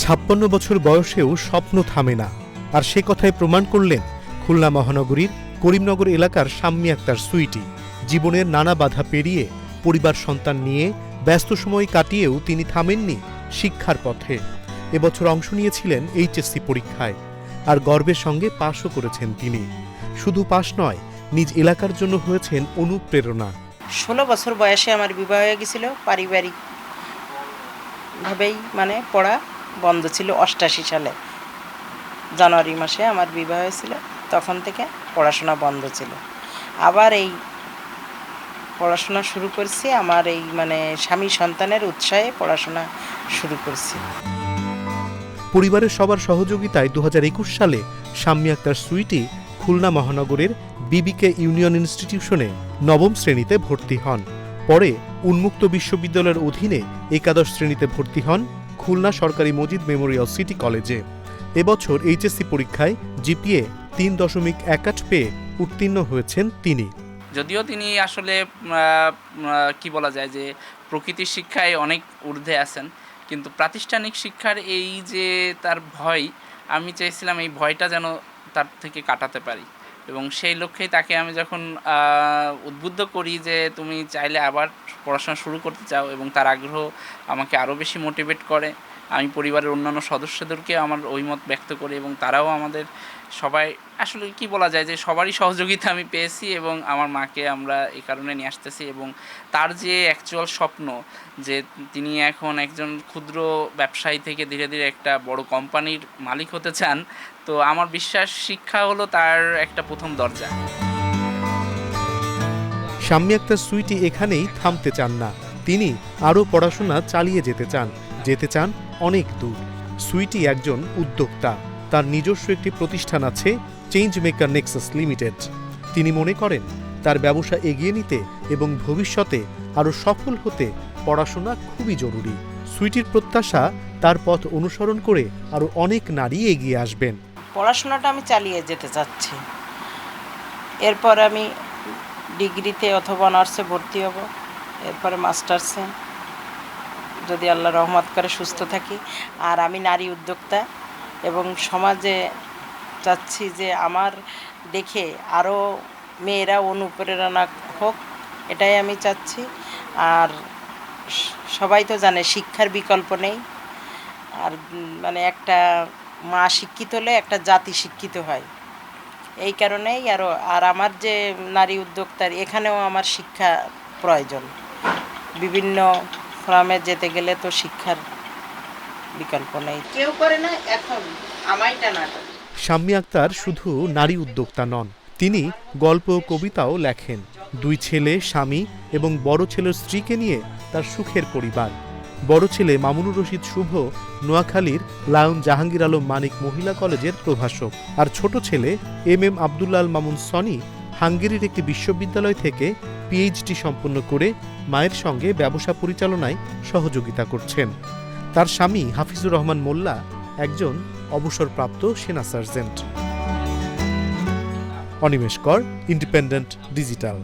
ছাপ্পান্ন বছর বয়সেও স্বপ্ন থামে না। আর সে কথায় প্রমাণ করলেন খুলনা মহানগরীর করিমনগর এলাকার সাম্মী আক্তার সুইটি। জীবনের নানা বাধা পেরিয়ে পরিবার সন্তান নিয়ে ব্যস্ত সময় কাটিয়েও তিনি থামেননি শিক্ষার পথে। এবছর অংশ নিয়েছিলেন এইচএসসি পরীক্ষায়। আর গর্বের সঙ্গে পাশও করেছেন তিনি। শুধু পাশ নয়, নিজ এলাকার জন্য হয়েছেন অনুপ্রেরণা। ষোলো বছর বয়সে আমার বিবাহ হয়ে গেছিল পারিবারিক ভাবেই মানে পড়া বন্ধ ছিল অষ্টাশি সালে। জানুয়ারি মাসে আমার বিবাহ হয়েছিল, তখন থেকে পড়াশোনা বন্ধ ছিল। আবার এই পড়াশোনা শুরু করছি, আমার এই মানে স্বামী সন্তানের উৎসাহে পড়াশোনা শুরু করছি। পরিবারের সবার সহযোগিতায় দু হাজার একুশ সালে শাম্মী আক্তার সুইটি খুলনা মহানগরের বিবিকে ইউনিয়ন ইনস্টিটিউশনে নবম শ্রেণীতে ভর্তি হন। পরে উন্মুক্ত বিশ্ববিদ্যালয়ের অধীনে একাদশ শ্রেণীতে ভর্তি হন। খুলনা সরকারি মজিদ মেমোরিয়াল সিটি কলেজে। এবছর এইচএসসি পরীক্ষায় জিপিএ তিন দশমিক এক আট পেয়ে উত্তীর্ণ হয়েছেন তিনি। যদিও তিনি আসলে কি বলা যায় যে প্রকৃতির শিক্ষায় অনেক ঊর্ধ্বে আছেন, কিন্তু প্রাতিষ্ঠানিক শিক্ষার এই যে তার ভয়, আমি চাইছিলাম এই ভয়টা যেন তার থেকে কাটাতে পারি। এবং সেই লক্ষ্যেই তাকে আমি যখন উদ্বুদ্ধ করি যে তুমি চাইলে আবার পড়াশোনা শুরু করতে চাও এবং তার আগ্রহ আমাকে আরও বেশি মোটিভেট করে আমি পরিবারের অন্যান্য সদস্যদেরকে আমার ওই মত ব্যক্ত করি এবং তারাও আমাদের সবাই, আসলে কি বলা যায় যে সবারই সহযোগিতা আমি পেয়েছি এবং আমার মাকে আমরা এই কারণে নিয়ে আসতেছি এবং তার যে অ্যাকচুয়াল স্বপ্ন যে তিনি এখন একজন ক্ষুদ্র ব্যবসায়ী থেকে ধীরে ধীরে একটা বড় কোম্পানির মালিক হতে চান, তো আমার বিশ্বাস শিক্ষা হলো তার একটা প্রথম দরজা। শাম্মী আক্তার সুইটি এখানেই থামতে চান না। তিনি আরও পড়াশোনা চালিয়ে যেতে চান। যেতে চান অনেক দূর। সুইটি একজন উদ্যোক্তা। তার নিজস্ব একটি প্রতিষ্ঠান আছে চেঞ্জ মেকার নেক্সাস লিমিটেড তিনি মনে করেন, তার ব্যবসা এগিয়ে নিতে এবং ভবিষ্যতে আরও সফল হতে পড়াশোনা খুবই জরুরি। সুইটির প্রত্যাশা, তার পথ অনুসরণ করে আরও অনেক নারী এগিয়ে আসবেন। পড়াশোনাটা আমি চালিয়ে যেতে চাচ্ছি। এরপর আমি ডিগ্রিতে অথবা অনার্সে ভর্তি হব। এরপরে মাস্টার্সে। যদি আল্লাহ রহমত করে সুস্থ থাকি। আর আমি নারী উদ্যোক্তা এবং সমাজে চাচ্ছি যে আমার দেখে আরও মেয়েরা অনুপ্রেরণা হোক, এটাই আমি চাচ্ছি। আর সবাই তো জানে শিক্ষার বিকল্প নেই। আর মানে একটা মা শিক্ষিত হলে একটা জাতি শিক্ষিত হয়। এই কারণেই আরও আর আমার যে নারী উদ্যোক্তার এখানেও আমার শিক্ষা প্রয়োজন। বিভিন্ন ফোরামে যেতে গেলে তো শিক্ষার বিকল্প নেই। কেউ করে না এখন আমাইটা না শাম্মী আক্তার শুধু নারী উদ্যোক্তা নন তিনি গল্প ও কবিতাও লেখেন। দুই ছেলে স্বামী এবং বড় ছেলের স্ত্রীকে নিয়ে তার সুখের পরিবার। বড় ছেলে মামুনুর রশিদ শুভ নোয়াখালীর লায়ন জাহাঙ্গীর আলম মানিক মহিলা কলেজের প্রভাষক। আর ছোট ছেলে এম এম আবদুল্লাল মামুন সনি হাঙ্গেরির একটি বিশ্ববিদ্যালয় থেকে পিএইচডি সম্পন্ন করে মায়ের সঙ্গে ব্যবসা পরিচালনায় সহযোগিতা করছেন। তার স্বামী হাফিজুর রহমান মোল্লা একজন অবসরপ্রাপ্ত সেনা সার্জেন্ট। অনিমেষ কর ইন্ডিপেন্ডেন্ট ডিজিটাল